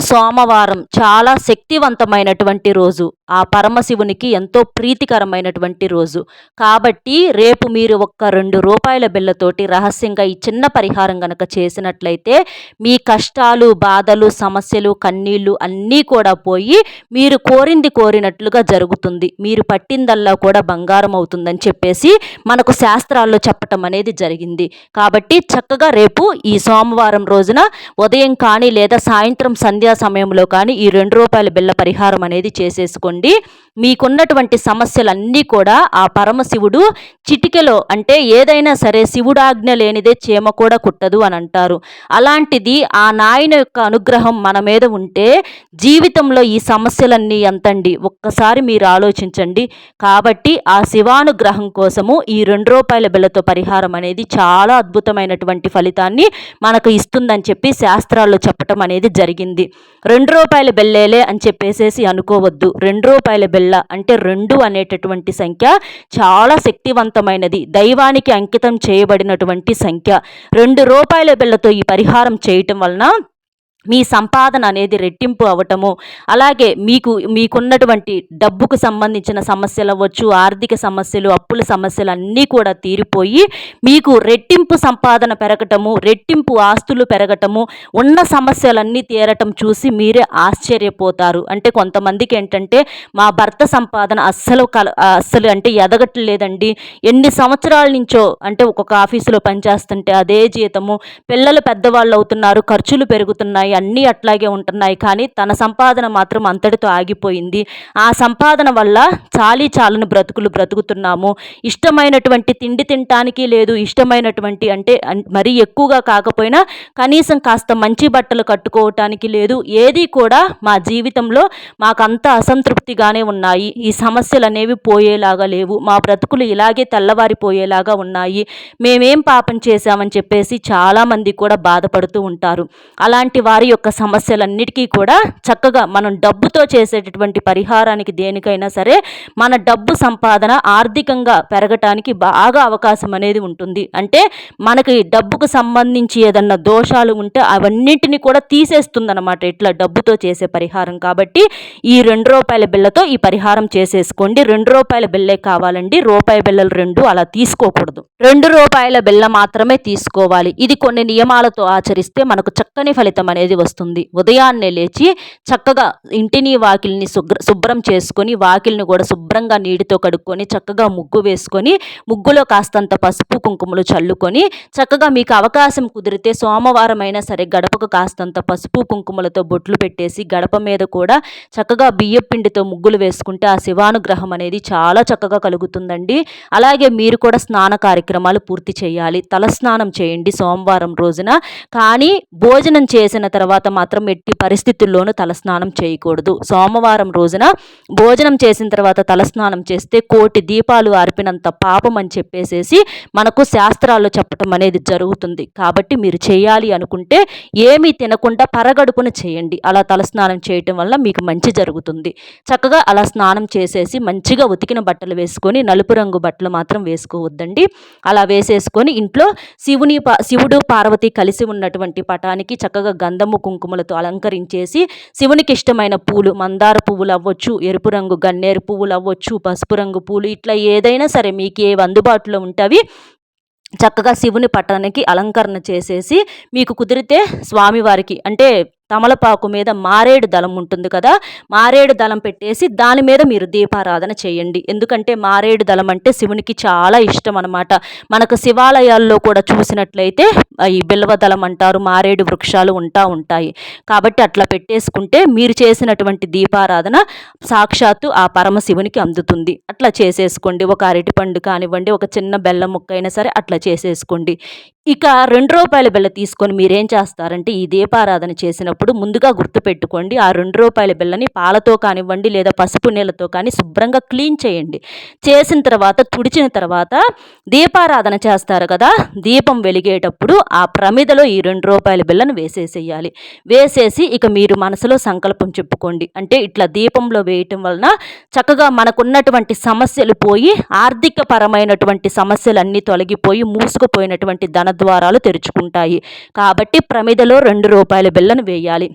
సోమవారం చాలా శక్తివంతమైనటువంటి రోజు. ఆ పరమశివునికి ఎంతో ప్రీతికరమైనటువంటి రోజు. కాబట్టి రేపు మీరు ఒక్క రెండు రూపాయల బిళ్ళతోటి రహస్యంగా ఈ చిన్న పరిహారం గనక చేసినట్లయితే మీ కష్టాలు బాధలు సమస్యలు కన్నీళ్ళు అన్నీ కూడా పోయి మీరు కోరింది కోరినట్లుగా జరుగుతుంది. మీరు పట్టిందల్లా కూడా బంగారం అవుతుందని చెప్పేసి మనకు శాస్త్రాల్లో చెప్పటం అనేది జరిగింది. కాబట్టి చక్కగా రేపు ఈ సోమవారం రోజున ఉదయం కానీ లేదా సాయంత్రం సంధ్యా సమయంలో కానీ ఈ రెండు రూపాయల బిళ్ళ పరిహారం అనేది చేసేసుకోండి. మీకున్నటువంటి సమస్యలన్నీ కూడా ఆ పరమశివుడు చిటికెలో అంటే ఏదైనా సరే శివుడాజ్ఞ లేనిదే చీమ కూడా కుట్టదు అని అంటారు. అలాంటిది ఆ నాయన యొక్క అనుగ్రహం మన మీద ఉంటే జీవితంలో ఈ సమస్యలన్నీ ఎంతండి? ఒక్కసారి మీరు ఆలోచించండి. కాబట్టి ఆ శివానుగ్రహం కోసము ఈ రెండు రూపాయల బిళ్ళతో పరిహారం అనేది చాలా అద్భుతమైనటువంటి ఫలితాన్ని మనకు ఇస్తుందని చెప్పి శాస్త్రాల్లో చెప్పటం అనేది జరిగింది. రెండు రూపాయల బెల్లేలే అని చెప్పేసేసి అనుకోవద్దు. రెండు రూపాయల బిళ్ళ అంటే రెండు అనేటటువంటి సంఖ్య చాలా శక్తివంతమైనది. దైవానికి అంకితం చేయబడినటువంటి సంఖ్య. రెండు రూపాయల బిళ్ళతో ఈ పరిహారం చేయటం వలన మీ సంపాదన అనేది రెట్టింపు అవటము అలాగే మీకు మీకున్నటువంటి డబ్బుకు సంబంధించిన సమస్యలు అవ్వచ్చు ఆర్థిక సమస్యలు అప్పుల సమస్యలు అన్నీ కూడా తీరిపోయి మీకు రెట్టింపు సంపాదన పెరగటము రెట్టింపు ఆస్తులు పెరగటము ఉన్న సమస్యలన్నీ తీరటం చూసి మీరే ఆశ్చర్యపోతారు. అంటే కొంతమందికి ఏంటంటే మా భర్త సంపాదన అస్సలు కల అస్సలు అంటే ఎదగట్లేదండి. ఎన్ని సంవత్సరాల నుంచో అంటే ఒక్కొక్క ఆఫీసులో పనిచేస్తుంటే అదే జీతము పిల్లలు పెద్దవాళ్ళు అవుతున్నారు ఖర్చులు పెరుగుతున్నాయి అన్నీ అట్లాగే ఉంటున్నాయి. కానీ తన సంపాదన మాత్రం అంతటితో ఆగిపోయింది. ఆ సంపాదన వల్ల చాలీ చాలని బ్రతుకులు బ్రతుకుతున్నాము. ఇష్టమైనటువంటి తిండి తినటానికి లేదు. ఇష్టమైనటువంటి అంటే మరీ ఎక్కువగా కాకపోయినా కనీసం కాస్త మంచి బట్టలు కట్టుకోవటానికి లేదు. ఏది కూడా మా జీవితంలో మాకంత అసంతృప్తిగానే ఉన్నాయి. ఈ సమస్యలు అనేవి పోయేలాగా లేవు. మా బ్రతుకులు ఇలాగే తెల్లవారిపోయేలాగా ఉన్నాయి. మేమేం పాపం చేశామని చెప్పేసి చాలామంది కూడా బాధపడుతూ ఉంటారు. అలాంటి వారి వారి యొక్క సమస్యలన్నిటికీ కూడా చక్కగా మనం డబ్బుతో చేసేటటువంటి పరిహారానికి దేనికైనా సరే మన డబ్బు సంపాదన ఆర్థికంగా పెరగటానికి బాగా అవకాశం అనేది ఉంటుంది. అంటే మనకి డబ్బుకు సంబంధించి ఏదన్నా దోషాలు ఉంటే అవన్నింటినీ కూడా తీసేస్తుందన్నమాట ఇట్లా డబ్బుతో చేసే పరిహారం. కాబట్టి ఈ రెండు రూపాయల బిళ్ళతో ఈ పరిహారం చేసేసుకోండి. రెండు రూపాయల బిళ్ళే కావాలండి. రూపాయి బిళ్ళలు రెండు అలా తీసుకోకూడదు. రెండు రూపాయల బిళ్ళ మాత్రమే తీసుకోవాలి. ఇది కొన్ని నియమాలతో ఆచరిస్తే మనకు చక్కని ఫలితం అనేది అనేది వస్తుంది. ఉదయాన్నే లేచి చక్కగా ఇంటిని వాకిల్ని శుభ్ర శుభ్రం చేసుకొని వాకిల్ని కూడా శుభ్రంగా నీటితో కడుక్కొని చక్కగా ముగ్గు వేసుకొని ముగ్గులో కాస్తంత పసుపు కుంకుమలు చల్లుకొని చక్కగా మీకు అవకాశం కుదిరితే సోమవారం అయినా సరే గడపకు కాస్తంత పసుపు కుంకుమలతో బొట్లు పెట్టేసి గడప మీద కూడా చక్కగా బియ్యపిండితో ముగ్గులు వేసుకుంటే ఆ శివానుగ్రహం అనేది చాలా చక్కగా కలుగుతుందండి. అలాగే మీరు కూడా స్నాన కార్యక్రమాలు పూర్తి చేయాలి. తలస్నానం చేయండి సోమవారం రోజున. కానీ భోజనం చేసిన తర్వాత తర్వాత మాత్రం ఎట్టి పరిస్థితుల్లోనూ తలస్నానం చేయకూడదు. సోమవారం రోజున భోజనం చేసిన తర్వాత తలస్నానం చేస్తే కోటి దీపాలు ఆర్పినంత పాపం అని చెప్పేసేసి మనకు శాస్త్రాల్లో చెప్పటం అనేది జరుగుతుంది. కాబట్టి మీరు చేయాలి అనుకుంటే ఏమీ తినకుండా పరగడుపున చేయండి. అలా తలస్నానం చేయటం వల్ల మీకు మంచి జరుగుతుంది. చక్కగా అలా స్నానం చేసేసి మంచిగా ఉతికిన బట్టలు వేసుకొని నలుపు రంగు బట్టలు మాత్రం వేసుకోవద్దండి. అలా వేసేసుకొని ఇంట్లో శివుని శివుడు పార్వతి కలిసి ఉన్నటువంటి పటానికి చక్కగా గంధము పసుపు కుంకుమలతో అలంకరించేసి శివునికి ఇష్టమైన పూలు మందార పువ్వులు అవ్వచ్చు ఎరుపు రంగు గన్నేరు పువ్వులు అవ్వచ్చు పసుపు రంగు పూలు ఇట్లా ఏదైనా సరే మీకు ఏవి అందుబాటులో ఉంటవి చక్కగా శివుని పట్టణానికి అలంకరణ చేసేసి మీకు కుదిరితే స్వామివారికి అంటే తమలపాకు మీద మారేడు దళం ఉంటుంది కదా మారేడు దళం పెట్టేసి దాని మీద మీరు దీపారాధన చేయండి. ఎందుకంటే మారేడు దళం అంటే శివునికి చాలా ఇష్టం అనమాట మనకు శివాలయాల్లో కూడా చూసినట్లయితే ఈ బిల్వ దళం అంటారు మారేడు వృక్షాలు ఉంటా ఉంటాయి. కాబట్టి అట్లా పెట్టేసుకుంటే మీరు చేసినటువంటి దీపారాధన సాక్షాత్తు ఆ పరమశివునికి అందుతుంది. అట్లా చేసేసుకోండి. ఒక అరటిపండు కానివ్వండి ఒక చిన్న బెల్లం ముక్క అయినా సరే అట్లా చేసేసుకోండి. ఇక రెండు రూపాయల బిళ్ళ తీసుకొని మీరేం చేస్తారంటే ఈ దీపారాధన చేసినప్పుడు ముందుగా గుర్తుపెట్టుకోండి ఆ రెండు రూపాయల బిళ్ళని పాలతో కానివ్వండి లేదా పసుపు నీళ్ళతో కానీ శుభ్రంగా క్లీన్ చేయండి. చేసిన తర్వాత తుడిచిన తర్వాత దీపారాధన చేస్తారు కదా దీపం వెలిగేటప్పుడు ఆ ప్రమిదలో ఈ రెండు రూపాయల బిళ్ళను వేసేసేయాలి. వేసేసి ఇక మీరు మనసులో సంకల్పం చెప్పుకోండి. అంటే ఇట్లా దీపంలో వేయటం వలన చక్కగా మనకున్నటువంటి సమస్యలు పోయి ఆర్థిక పరమైనటువంటి సమస్యలన్నీ తొలగిపోయి మూసుకుపోయినటువంటి ధన ద్వారాలు తెరుచుకుంటాయి. కాబట్టి ప్రమిదలో రెండు రూపాయల బిళ్ళను వేయాలి.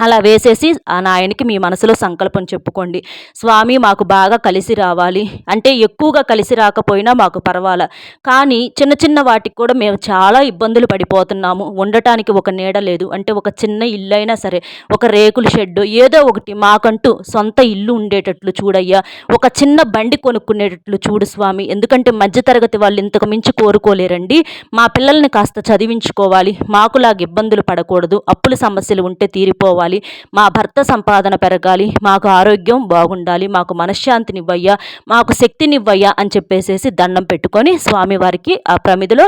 అలా వేసేసి ఆ నాయనికి మీ మనసులో సంకల్పం చెప్పుకోండి. స్వామి మాకు బాగా కలిసి రావాలి. అంటే ఎక్కువగా కలిసి రాకపోయినా మాకు పర్వాలా. కానీ చిన్న చిన్న వాటికి కూడా మేము చాలా ఇబ్బందులు పడిపోతున్నాము. ఉండటానికి ఒక నీడ లేదు. అంటే ఒక చిన్న ఇల్లు అయినా సరే ఒక రేకుల షెడ్ ఏదో ఒకటి మాకంటూ సొంత ఇల్లు ఉండేటట్లు చూడయ్యా. ఒక చిన్న బండి కొనుక్కునేటట్లు చూడు స్వామి. ఎందుకంటే మధ్యతరగతి వాళ్ళు ఇంతకు మించి కోరుకోలేరండి. మా పిల్లల్ని కాస్త చదివించుకోవాలి. మాకులాగా ఇబ్బందులు పడకూడదు. అప్పుల సమస్యలు ఉంటే తీరిపోవాలి. మా భర్త సంపాదన పెరగాలి. మాకు ఆరోగ్యం బాగుండాలి. మాకు మనశ్శాంతినివ్వయ్యా. మాకు శక్తినివ్వయ్యా అని చెప్పేసేసి దండం పెట్టుకొని స్వామివారికి ఆ ప్రమిదిలో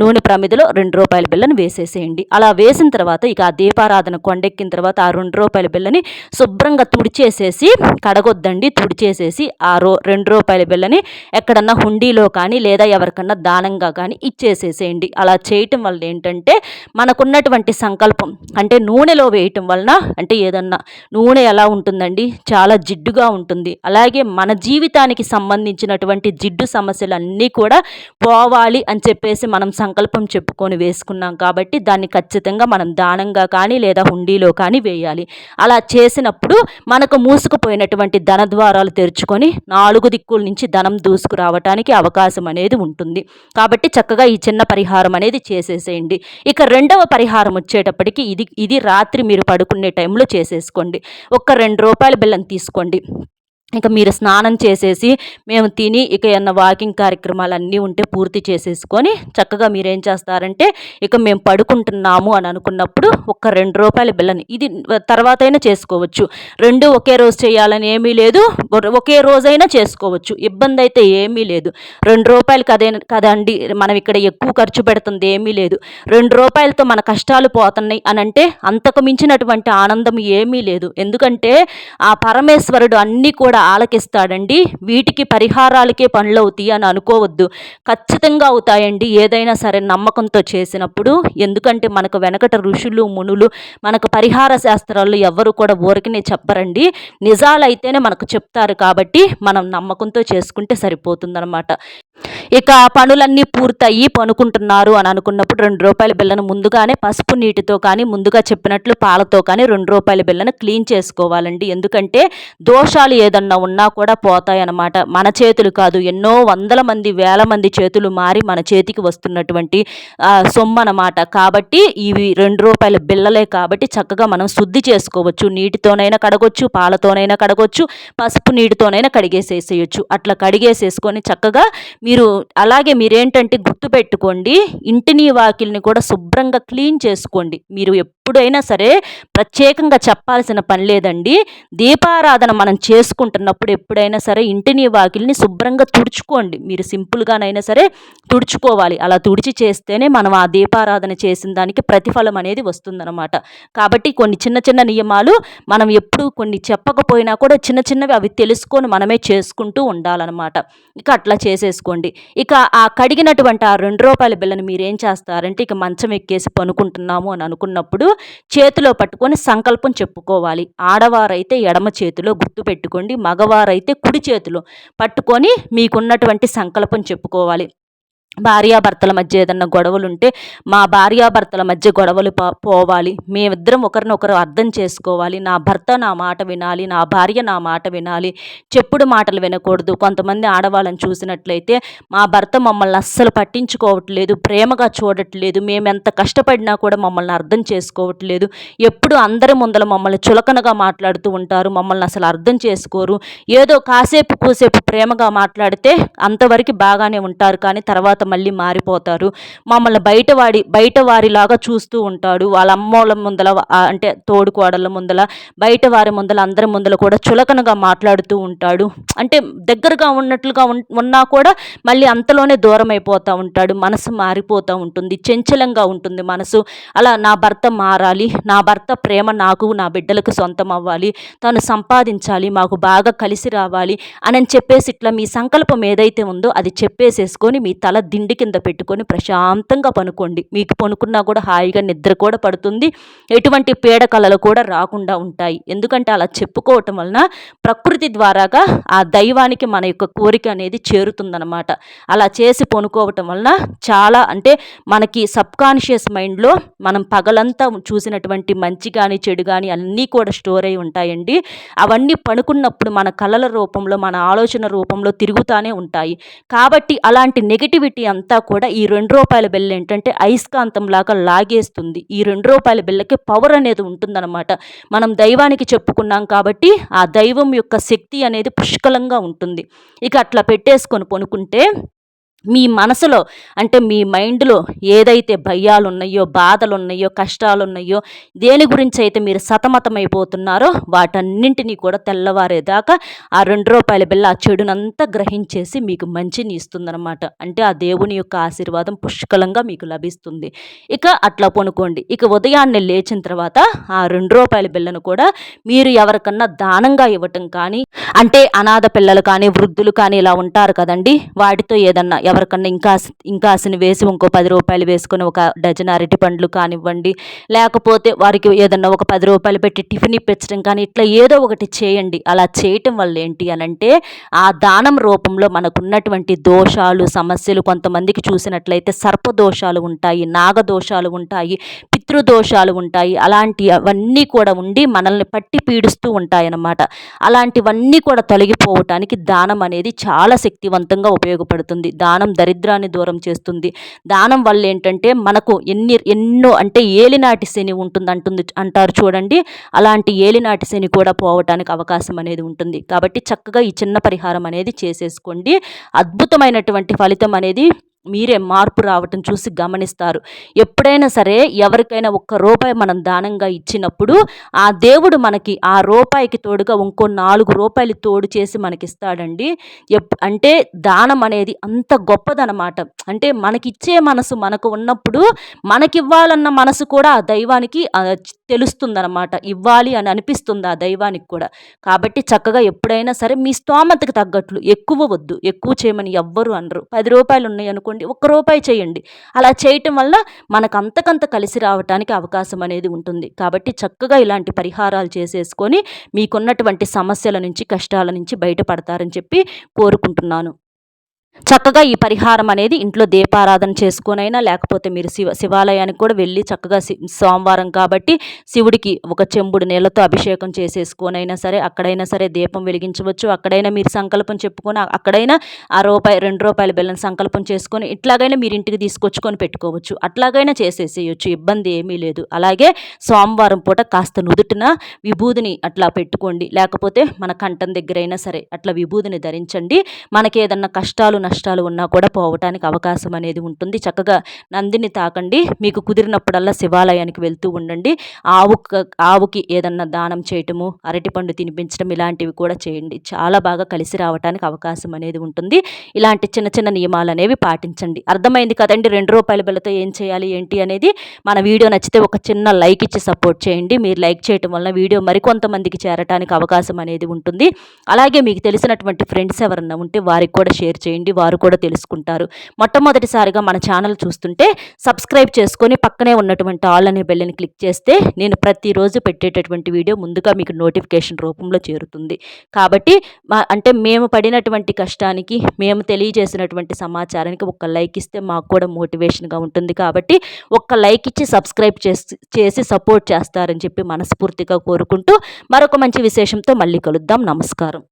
నూనె ప్రమిదిలో రెండు రూపాయల బిళ్ళను వేసేసేయండి. అలా వేసిన తర్వాత ఇక ఆ దీపారాధన కొండెక్కిన తర్వాత ఆ రెండు రూపాయల బిల్లని శుభ్రంగా తుడిచేసేసి కడగొద్దండి. తుడిచేసేసి ఆ రో రెండు రూపాయల బిల్లని ఎక్కడన్నా హుండీలో కానీ లేదా ఎవరికన్నా దానంగా కానీ ఇచ్చేసేసేయండి. అలా చేయటం వల్ల ఏంటంటే మనకున్నటువంటి సంకల్పం అంటే నూనెలో వేయటం వల్ల వలన అంటే ఏదన్నా నూనె ఎలా ఉంటుందండి? చాలా జిడ్డుగా ఉంటుంది. అలాగే మన జీవితానికి సంబంధించినటువంటి జిడ్డు సమస్యలు అన్నీ కూడా పోవాలి అని చెప్పేసి మనం సంకల్పం చెప్పుకొని వేసుకున్నాం కాబట్టి దాన్ని ఖచ్చితంగా మనం దానంగా కానీ లేదా హుండీలో కానీ వేయాలి. అలా చేసినప్పుడు మనకు మూసుకుపోయినటువంటి ధన ద్వారాలు తెరుచుకొని నాలుగు దిక్కుల నుంచి ధనం దూసుకురావటానికి అవకాశం అనేది ఉంటుంది. కాబట్టి చక్కగా ఈ చిన్న పరిహారం అనేది చేసేసేయండి. ఇక రెండవ పరిహారం వచ్చేటప్పటికి ఇది ఇది రాత్రి మీరు పుణ్య టైంలో చేసేసుకోండి. ఒక్క రెండు రూపాయల బెల్లం తీసుకోండి. ఇక మీరు స్నానం చేసేసి మేము తిని ఇక ఏమన్నా వాకింగ్ కార్యక్రమాలు అన్నీ ఉంటే పూర్తి చేసేసుకొని చక్కగా మీరేం చేస్తారంటే ఇక మేము పడుకుంటున్నాము అని అనుకున్నప్పుడు ఒక రెండు రూపాయల బిల్లని ఇది తర్వాత అయినా చేసుకోవచ్చు. రెండు ఒకే రోజు చేయాలని ఏమీ లేదు. ఒకే రోజైనా చేసుకోవచ్చు. ఇబ్బంది అయితే ఏమీ లేదు. రెండు రూపాయలు కదే కదండి మనం ఇక్కడ ఎక్కువ ఖర్చు పెడుతుంది ఏమీ లేదు. రెండు రూపాయలతో మన కష్టాలు పోతున్నాయి అని అంటే అంతకు మించినటువంటి ఆనందం ఏమీ లేదు. ఎందుకంటే ఆ పరమేశ్వరుడు అన్నీ కూడా ఆలకిస్తాడండి. వీటికి పరిహారాలకే పనులు అవుతాయి అని అనుకోవద్దు. ఖచ్చితంగా అవుతాయండి. ఏదైనా సరే నమ్మకంతో చేసినప్పుడు. ఎందుకంటే మనకు వెనకట ఋషులు మునులు మనకు పరిహార శాస్త్రాలు ఎవరు కూడా ఊరికనే చెప్పరండి. నిజాలైతేనే మనకు చెప్తారు కాబట్టి మనం నమ్మకంతో చేసుకుంటే సరిపోతుందన్నమాట. ఇక పనులన్నీ పూర్తయి పనుకుంటున్నారు అని అనుకున్నప్పుడు రెండు రూపాయల బిల్లను ముందుగానే పసుపు నీటితో కానీ ముందుగా చెప్పినట్లు పాలతో కానీ రెండు రూపాయల బిల్లను క్లీన్ చేసుకోవాలండి. ఎందుకంటే దోషాలు ఏదన్నా ఉన్నా కూడా పోతాయన్నమాట. మన చేతులు కాదు ఎన్నో వందల మంది వేల మంది చేతులు మారి మన చేతికి వస్తున్నటువంటి సొమ్ము అన్నమాట కాబట్టి ఇవి రెండు రూపాయల బిల్లలే కాబట్టి చక్కగా మనం శుద్ధి చేసుకోవచ్చు. నీటితోనైనా కడగొచ్చు పాలతోనైనా కడగొచ్చు పసుపు నీటితోనైనా కడిగేసేసేయచ్చు. అట్లా కడిగేసేసుకొని చక్కగా మీరు అలాగే మీరేంటంటే గుర్తుపెట్టుకోండి ఇంటిని వాకిల్ని కూడా శుభ్రంగా క్లీన్ చేసుకోండి. మీరు ఎప్పుడైనా సరే ప్రత్యేకంగా చెప్పాల్సిన పని లేదండి. దీపారాధన మనం చేసుకుంటున్నప్పుడు ఎప్పుడైనా సరే ఇంటిని వాకిల్ని శుభ్రంగా తుడుచుకోండి. మీరు సింపుల్గానైనా సరే తుడుచుకోవాలి. అలా తుడిచి చేస్తేనే మనం ఆ దీపారాధన చేసిన దానికి ప్రతిఫలం అనేది వస్తుందన్నమాట. కాబట్టి కొన్ని చిన్న చిన్న నియమాలు మనం ఎప్పుడు కొన్ని చెప్పకపోయినా కూడా చిన్న చిన్నవి అవి తెలుసుకొని మనమే చేసుకుంటూ ఉండాలన్నమాట. ఇక అట్లా చేసేసుకోండి. ఇక ఆ కడిగినటువంటి ఆ రెండు రూపాయల బిల్లని మీరేం చేస్తారంటే ఇక మంచం ఎక్కేసి పనుకుంటున్నాము అని అనుకున్నప్పుడు చేతిలో పట్టుకొని సంకల్పం చెప్పుకోవాలి. ఆడవారైతే ఎడమ చేతిలో గుర్తు పెట్టుకోండి మగవారైతే కుడి చేతిలో పట్టుకొని మీకున్నటువంటి సంకల్పం చెప్పుకోవాలి. భార్యాభర్తల మధ్య ఏదన్నా గొడవలు ఉంటే మా భార్యాభర్తల మధ్య గొడవలు పోవాలి. మేమిద్దరం ఒకరినొకరు అర్థం చేసుకోవాలి. నా భర్త నా మాట వినాలి నా భార్య నా మాట వినాలి. చెప్పుడు మాటలు వినకూడదు. కొంతమంది ఆడవాళ్ళని చూసినట్లయితే మా భర్త మమ్మల్ని అస్సలు పట్టించుకోవట్లేదు ప్రేమగా చూడట్లేదు. మేము ఎంత కష్టపడినా కూడా మమ్మల్ని అర్థం చేసుకోవట్లేదు. ఎప్పుడు అందరి ముందల మమ్మల్ని చులకనగా మాట్లాడుతూ ఉంటారు. మమ్మల్ని అసలు అర్థం చేసుకోరు. ఏదో కాసేపు కూసేపు ప్రేమగా మాట్లాడితే అంతవరకు బాగానే ఉంటారు. కానీ తర్వాత మళ్ళీ మారిపోతారు. మమ్మల్ని బయటవాడి బయట వారిలాగా చూస్తూ ఉంటాడు. వాళ్ళ అమ్మోళ్ళ ముందల అంటే తోడుకోడళ్ళ ముందల బయట వారి ముందల అందరి ముందల కూడా చులకనగా మాట్లాడుతూ ఉంటాడు. అంటే దగ్గరగా ఉన్నట్లుగా ఉన్నా కూడా మళ్ళీ అంతలోనే దూరం అయిపోతూ ఉంటాడు. మనసు మారిపోతూ ఉంటుంది. చంచలంగా ఉంటుంది మనసు. అలా నా భర్త మారాలి. నా భర్త ప్రేమ నాకు నా బిడ్డలకు సొంతం అవ్వాలి. తను సంపాదించాలి. మాకు బాగా కలిసి రావాలి. అని చెప్పేసి ఇట్లా మీ సంకల్పం ఏదైతే ఉందో అది చెప్పేసేసుకొని మీ తల దిండి కింద పెట్టుకొని ప్రశాంతంగా పనుకోండి. మీకు పనుకున్నా కూడా హాయిగా నిద్ర కూడా పడుతుంది. ఎటువంటి పీడ కళలు కూడా రాకుండా ఉంటాయి. ఎందుకంటే అలా చెప్పుకోవటం వలన ప్రకృతి ద్వారాగా ఆ దైవానికి మన యొక్క కోరిక అనేది చేరుతుందనమాట అలా చేసి పనుకోవటం వలన చాలా అంటే మనకి సబ్కాన్షియస్ మైండ్లో మనం పగలంతా చూసినటువంటి మంచి కానీ చెడు కానీ అన్నీ కూడా స్టోర్ అయి ఉంటాయండి. అవన్నీ పడుకున్నప్పుడు మన కళల రూపంలో మన ఆలోచన రూపంలో తిరుగుతూనే ఉంటాయి. కాబట్టి అలాంటి నెగిటివిటీ అంతా కూడా ఈ రెండు రూపాయల బిల్ల ఏంటంటే అయస్కాంతంలాగా లాగేస్తుంది. ఈ రెండు రూపాయల బిల్లకి పవర్ అనేది ఉంటుందన్నమాట. మనం దైవానికి చెప్పుకున్నాం కాబట్టి ఆ దైవం యొక్క శక్తి అనేది పుష్కలంగా ఉంటుంది. ఇక అట్లా పెట్టేసుకొని పనుకుంటే మీ మనసులో అంటే మీ మైండ్లో ఏదైతే భయాలు ఉన్నాయో బాధలు ఉన్నాయో కష్టాలు ఉన్నాయో దేని గురించి అయితే మీరు సతమతమైపోతున్నారో వాటన్నింటినీ కూడా తెల్లవారేదాకా ఆ రెండు రూపాయల బిల్ల ఆ చెడునంతా గ్రహించేసి మీకు మంచిని ఇస్తుందన్నమాట. అంటే ఆ దేవుని యొక్క ఆశీర్వాదం పుష్కలంగా మీకు లభిస్తుంది. ఇక అట్లా పొనుకోండి. ఇక ఉదయాన్నే లేచిన తర్వాత ఆ రెండు రూపాయల బిల్లను కూడా మీరు ఎవరికన్నా దానంగా ఇవ్వటం కానీ అంటే అనాథ పిల్లలు కానీ వృద్ధులు కానీ ఇలా ఉంటారు కదండి వాటితో ఏదన్నా ఎవరికన్నా ఇంకా ఇంకా ఇంకాసిని వేసి ఇంకో పది రూపాయలు వేసుకొని ఒక డజన్ అరటి పండ్లు కానివ్వండి లేకపోతే వారికి ఏదన్నా ఒక పది రూపాయలు పెట్టి టిఫిన్ ఇప్పించడం కానీ ఇట్లా ఏదో ఒకటి చేయండి. అలా చేయటం వల్ల ఏంటి అని అంటే ఆ దానం రూపంలో మనకున్నటువంటి దోషాలు సమస్యలు కొంతమందికి చూసినట్లయితే సర్పదోషాలు ఉంటాయి నాగదోషాలు ఉంటాయి పితృదోషాలు ఉంటాయి. అలాంటి అవన్నీ కూడా ఉండి మనల్ని పట్టి పీడిస్తూ ఉంటాయన్నమాట. అలాంటివన్నీ కూడా తొలగిపోవటానికి దానం అనేది చాలా శక్తివంతంగా ఉపయోగపడుతుంది. దానం దరిద్రాన్ని దూరం చేస్తుంది. దానం వల్ల ఏంటంటే మనకు ఎన్ని ఎన్నో అంటే ఏలినాటి శని ఉంటుంది అంటుంది అంటారు చూడండి. అలాంటి ఏలినాటి శని కూడా పోవటానికి అవకాశం అనేది ఉంటుంది. కాబట్టి చక్కగా ఈ చిన్న పరిహారం అనేది చేసేసుకోండి. అద్భుతమైనటువంటి ఫలితం అనేది మీరే మార్పు రావటం చూసి గమనిస్తారు. ఎప్పుడైనా సరే ఎవరికైనా ఒక్క రూపాయి మనం దానంగా ఇచ్చినప్పుడు ఆ దేవుడు మనకి ఆ రూపాయికి తోడుగా ఇంకో నాలుగు రూపాయలు తోడు చేసి మనకిస్తాడండి. అంటే దానం అనేది అంత గొప్పదనమాట. అంటే మనకిచ్చే మనసు మనకు ఉన్నప్పుడు మనకివ్వాలన్న మనసు కూడా ఆ దైవానికి తెలుస్తుందనమాట ఇవ్వాలి అని అనిపిస్తుంది ఆ దైవానికి కూడా. కాబట్టి చక్కగా ఎప్పుడైనా సరే మీ స్తోమతకు తగ్గట్లు ఎక్కువ వద్దు. ఎక్కువ చేయమని ఎవ్వరు అనరు. పది రూపాయలు ఉన్నాయి అనుకోండి ఒక్క రూపాయి చేయండి. అలా చేయటం వల్ల మనకు అంతకంత కలిసి రావటానికి అవకాశం అనేది ఉంటుంది. కాబట్టి చక్కగా ఇలాంటి పరిహారాలు చేసేసుకొని మీకున్నటువంటి సమస్యల నుంచి కష్టాల నుంచి బయటపడతారని చెప్పి కోరుకుంటున్నాను. చక్కగా ఈ పరిహారం అనేది ఇంట్లో దీపారాధన చేసుకొనైనా లేకపోతే మీరు శివ శివాలయానికి కూడా వెళ్ళి చక్కగా సోమవారం కాబట్టి శివుడికి ఒక చెంబుడు నీళ్ళతో అభిషేకం చేసేసుకొనైనా సరే అక్కడైనా సరే దీపం వెలిగించవచ్చు. అక్కడైనా మీరు సంకల్పం చెప్పుకొని అక్కడైనా ఆ రూపాయి రెండు రూపాయల బెల్లం సంకల్పం చేసుకొని ఇట్లాగైనా మీరు ఇంటికి తీసుకొచ్చుకొని పెట్టుకోవచ్చు. అట్లాగైనా చేసేసేయచ్చు ఇబ్బంది ఏమీ లేదు. అలాగే సోమవారం పూట కాస్త నుదుటిన విభూదిని అట్లా పెట్టుకోండి. లేకపోతే మన కంఠం దగ్గరైనా సరే అట్లా విభూదిని ధరించండి. మనకి ఏదన్నా కష్టాలు నష్టాలు ఉన్నా కూడా పోవటానికి అవకాశం అనేది ఉంటుంది. చక్కగా నందిని తాకండి. మీకు కుదిరినప్పుడల్లా శివాలయానికి వెళ్తూ ఉండండి. ఆవు ఆవుకి ఏదన్నా దానం చేయటము అరటిపండు తినిపించడం ఇలాంటివి కూడా చేయండి. చాలా బాగా కలిసి రావటానికి అవకాశం అనేది ఉంటుంది. ఇలాంటి చిన్న చిన్న నియమాలు అనేవి పాటించండి. అర్థమైంది కదండి? రెండు రూపాయల బిల్లతో ఏం చేయాలి ఏంటి అనేది? మన వీడియో నచ్చితే ఒక చిన్న లైక్ ఇచ్చి సపోర్ట్ చేయండి. మీరు లైక్ చేయటం వల్ల వీడియో మరికొంతమందికి చేరటానికి అవకాశం అనేది ఉంటుంది. అలాగే మీకు తెలిసినటువంటి ఫ్రెండ్స్ ఎవరన్నా ఉంటే వారికి కూడా షేర్ చేయండి. వారు కూడా తెలుసుకుంటారు. మొట్టమొదటిసారిగా మన ఛానల్ చూస్తుంటే సబ్స్క్రైబ్ చేసుకొని పక్కనే ఉన్నటువంటి ఆల్ అనే బెల్లని క్లిక్ చేస్తే నేను ప్రతిరోజు పెట్టేటటువంటి వీడియో ముందుగా మీకు నోటిఫికేషన్ రూపంలో చేరుతుంది. కాబట్టి అంటే మేము పడినటువంటి కష్టానికి మేము తెలియజేసినటువంటి సమాచారానికి ఒక లైక్ ఇస్తే మాకు కూడా మోటివేషన్గా ఉంటుంది. కాబట్టి ఒక్క లైక్ ఇచ్చి సబ్స్క్రైబ్ చేసి చేసి సపోర్ట్ చేస్తారని చెప్పి మనస్ఫూర్తిగా కోరుకుంటూ మరొక మంచి విశేషంతో మళ్ళీ కలుద్దాం. నమస్కారం.